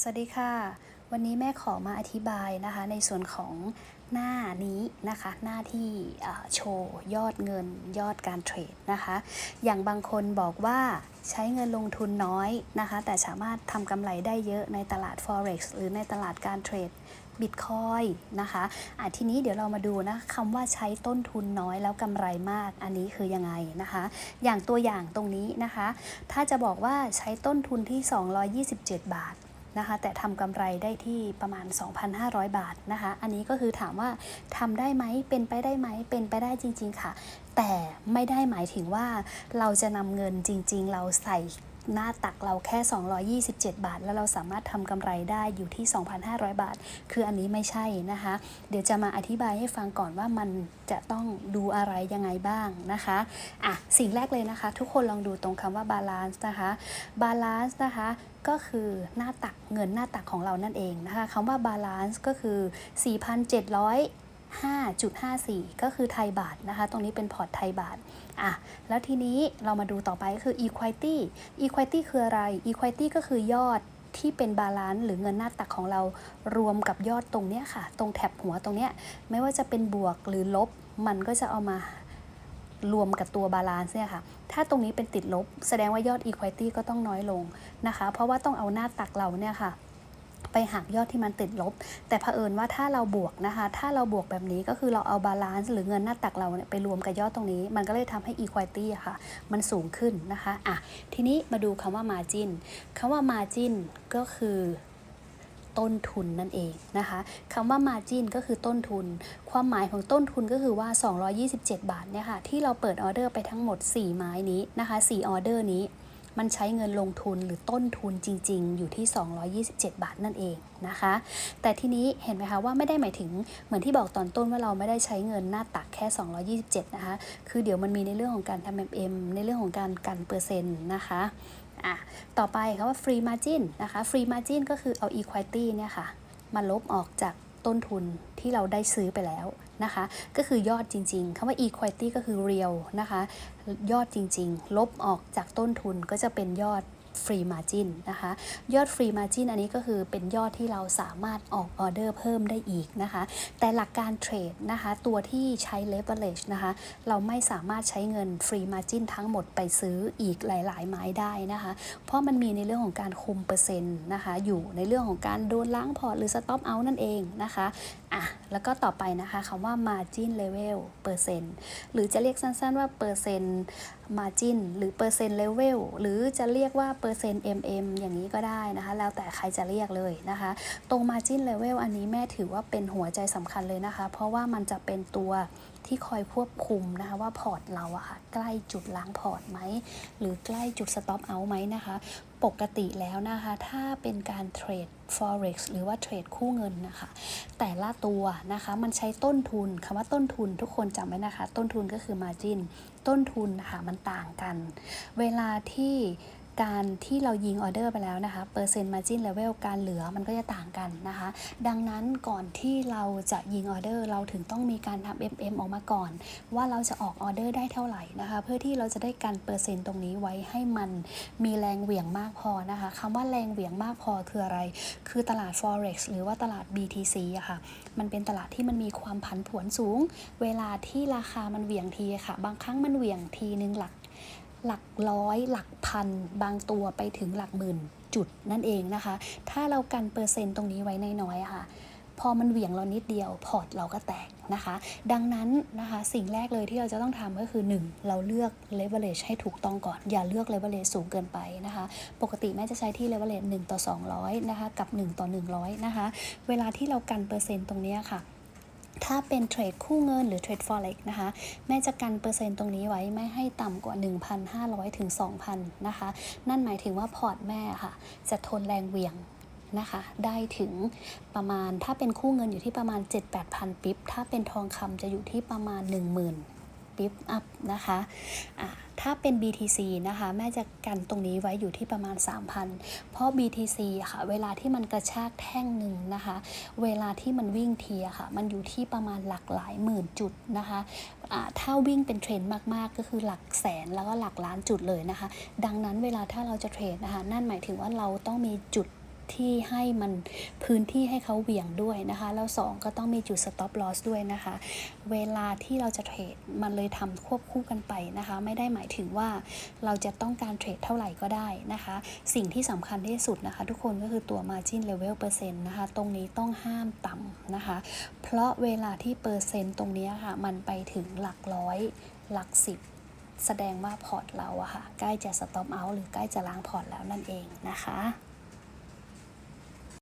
สวัสดีค่ะ วันนี้แม่ขอมาอธิบายนะคะ ในส่วนของหน้านี้นะคะ หน้าที่โชว์ยอดเงินยอดการเทรดนะคะ อย่างบางคนบอกว่าใช้เงินลงทุนน้อยนะคะ แต่สามารถทำกำไรได้เยอะในตลาด forex หรือในตลาดการเทรดบิตคอยนะคะอะทีนี้เดี๋ยวเรามาดูนะคำว่าใช้ต้นทุนน้อยแล้วกำไรมาก อันนี้คือยังไงนะคะ อย่างตัวอย่างตรงนี้นะคะ ถ้าจะบอกว่าใช้ต้นทุนที่ 227 บาท นะคะแต่ทำกำไรได้ที่ประมาณ 2,500 บาทนะคะ อันนี้ก็คือถามว่าทำได้ไหมเป็นไปได้ไหมเป็นไปได้จริง ๆ ค่ะ แต่ไม่ได้หมายถึงว่าเราจะนำเงินจริง ๆ เราใส่ หน้าตักเราแค่ 227 บาท แล้วเราสามารถทำกำไรได้อยู่ที่ 2,500 บาท คืออันนี้ไม่ใช่นะคะ เดี๋ยวจะมาอธิบายให้ฟังก่อนว่ามันจะต้องดูอะไรยังไงบ้างนะคะอะสิ่งแรกเลยนะคะ ทุกคนลองดูตรงคำว่า balance นะคะ balance นะคะก็คือหน้าตักเงินหน้าตักของเรานั่นเองนะคะคำว่า balance ก็คือ 5.54 ก็คือไทยบาทนะคะ ตรงนี้เป็นพอร์ตไทยบาทอะแล้วทีนี้เรามาดูต่อไปก็คือ equity equity คืออะไร equity ก็คือยอดที่เป็นบาลานซ์หรือเงินหน้าตักของเรารวมกับยอดตรงเนี้ยค่ะ ตรงแถบหัวตรงเนี้ยไม่ว่าจะเป็นบวกหรือลบ มันก็จะเอามารวมกับตัวบาลานซ์เนี่ยค่ะ ถ้าตรงนี้เป็นติดลบ แสดงว่ายอด equity ก็ต้องน้อยลงนะคะ เพราะว่าต้องเอาหน้าตักเราเนี่ยค่ะ ไปหักยอดที่มันติดลบ แต่เผอิญว่าถ้าเราบวกนะคะ ถ้าเราบวกแบบนี้ก็คือเราเอาบาลานซ์หรือเงินหน้าตักเราเนี่ยไปรวมกับยอดตรงนี้ มันก็เลยทำให้ equity อะค่ะ มันสูงขึ้นนะคะอะทีนี้มาดูคำว่า margin คำว่า margin ก็คือต้นทุนนั่นเองนะคะคำว่า margin ก็คือต้นทุน ความหมายของต้นทุนก็คือว่า 227 บาทเนี่ยค่ะที่เราเปิดออเดอร์ไปทั้งหมด 4 ไม้นี้นะคะ4ออเดอร์นี้ มันใช้เงินลงทุนหรือต้นทุนจริง ๆ อยู่ที่ 227 บาทนั่นเองนะคะ แต่ทีนี้เห็นไหมคะว่าไม่ได้หมายถึงเหมือนที่บอกตอนต้นว่าเราไม่ได้ใช้เงินหน้าตักแค่ 227 นะคะ คือเดี๋ยวมันมีในเรื่องของการทำ MM ในเรื่องของการกันเปอร์เซ็นต์นะคะอะต่อไปคำว่า free margin นะคะ free margin ก็คือเอา equity เนี่ยค่ะ มาลบออกจาก ต้นทุนที่เราได้ซื้อไปแล้วนะคะ ก็คือยอดจริง ๆคำว่า equity ก็คือ real นะคะ ยอดจริง ๆ ลบออกจากต้นทุนก็จะเป็นยอด free margin นะคะยอด free margin อันนี้ก็คือเป็นยอดที่เราสามารถออกออเดอร์เพิ่มได้อีกนะคะ แต่หลักการเทรดนะคะ ตัวที่ใช้ leverage นะคะ เราไม่สามารถใช้เงิน free margin ทั้งหมดไปซื้ออีกหลาย ๆ ไม้ได้นะคะ เพราะมันมีในเรื่องของการคุมเปอร์เซ็นต์นะคะ อยู่ในเรื่องของการโดนล้างพอร์ตหรือ stop out นั่นเองนะคะอะแล้วก็ต่อไปนะคะคำว่า margin level เปอร์เซ็นต์หรือจะเรียกสั้น ๆ ว่าเปอร์เซ็นต์ margin หรือเปอร์เซ็นต์ level หรือจะเรียกว่าเปอร์เซ็นต์ mm อย่างนี้ก็ได้นะคะ แล้วแต่ใครจะเรียกเลยนะคะ ตรง margin level อันนี้แม่ถือว่าเป็นหัวใจสำคัญเลยนะคะ เพราะว่ามันจะเป็นตัวที่คอยควบคุมนะคะว่าพอร์ตเราอะค่ะ ใกล้จุดล้างพอร์ตไหม หรือใกล้จุดสต็อปเอาไหมนะคะ ปกติแล้วนะคะ ถ้าเป็นการเทรด forex หรือว่าเทรดคู่เงินนะคะ แต่ละตัวนะคะมันใช้ต้นทุนคำว่าต้นทุนทุกคนจำไว้นะคะ ต้นทุนก็คือ margin ต้นทุนนะคะมันต่างกัน เวลาที่ การที่เรายิงออเดอร์ไปแล้วนะคะเปอร์เซ็นต์มาจินเลเวลการเหลือมันก็จะต่างกันนะคะ ดังนั้นก่อนที่เราจะยิงออเดอร์เราถึงต้องมีการทำ MM ออกมาก่อน ว่าเราจะออกออเดอร์ได้เท่าไหร่นะคะ เพื่อที่เราจะได้กันเปอร์เซ็นต์ตรงนี้ไว้ให้มันมีแรงเหวี่ยงมากพอนะคะคำว่าแรงเหวี่ยงมากพอคืออะไร คือตลาด forex หรือว่าตลาด BTC อะค่ะมันเป็นตลาดที่มันมีความผันผวนสูง เวลาที่ราคามันเหวี่ยงทีค่ะ บางครั้งมันเหวี่ยงทีนึงหลัก หลักร้อยหลักพัน บางตัวไปถึงหลักหมื่นจุดนั่นเองนะคะ ถ้าเรากันเปอร์เซ็นต์ตรงนี้ไว้น้อยๆค่ะ พอมันเหวี่ยงเรานิดเดียว พอร์ตเราก็แตกนะคะ ดังนั้นนะคะสิ่งแรกเลยที่เราจะต้องทำก็คือ 1. เราเลือก leverage ให้ถูกต้องก่อน อย่าเลือก leverage สูงเกินไปนะคะ ปกติแม่จะใช้ที่ leverage 1 ต่อ 200 นะคะ กับ 1 ต่อ 100 นะคะ เวลาที่เรากันเปอร์เซ็นต์ตรงนี้ค่ะ ถ้าเป็นเทรดคู่เงินหรือเทรด forex นะคะแม่จะกันเปอร์เซ็นต์ตรงนี้ไว้ไม่ให้ต่ำกว่า 1,500 ถึง 2,000 นะคะ นั่นหมายถึงว่าพอร์ตแม่ค่ะ จะทนแรงเหวี่ยงนะคะได้ถึงประมาณถ้าเป็นคู่เงินอยู่ที่ประมาณ 7-8,000 ปิ๊บ ถ้าเป็นทองคำจะอยู่ที่ประมาณ 10,000 ปิ๊บอัพนะคะะถ้าเป็น BTC นะคะแม่จะกันตรงนี้ไว้อยู่ที่ประมาณ 3,000 เพราะ BTC ค่ะ เวลาที่มันกระชากแท่งหนึ่งนะคะ เวลาที่มันวิ่งเทีอะค่ะ มันอยู่ที่ประมาณหลักหลายหมื่นจุดนะคะอ่าถ้าวิ่งเป็นเทรนด์มากๆ ก็คือหลักแสนแล้วก็หลักล้านจุดเลยนะคะ ดังนั้นเวลาถ้าเราจะเทรดนะคะ นั่นหมายถึงว่าเราต้องมีจุด ที่ให้มันพื้นที่ให้เขาเหวี่ยงด้วยนะคะ แล้วสองก็ต้องมีจุด stop loss ด้วยนะคะ เวลาที่เราจะเทรดมันเลยทำควบคู่กันไปนะคะ ไม่ได้หมายถึงว่าเราจะต้องการเทรดเท่าไหร่ก็ได้นะคะ สิ่งที่สำคัญที่สุดนะคะ ทุกคนก็คือตัว margin level เปอร์เซ็นต์นะคะ ตรงนี้ต้องห้ามต่ำนะคะ เพราะเวลาที่เปอร์เซ็นต์ตรงนี้ค่ะ มันไปถึงหลักร้อย หลักสิบแสดงว่าพอร์ตเราอะค่ะ ใกล้จะ stop out หรือใกล้จะล้างพอร์ตแล้วนั่นเองนะคะ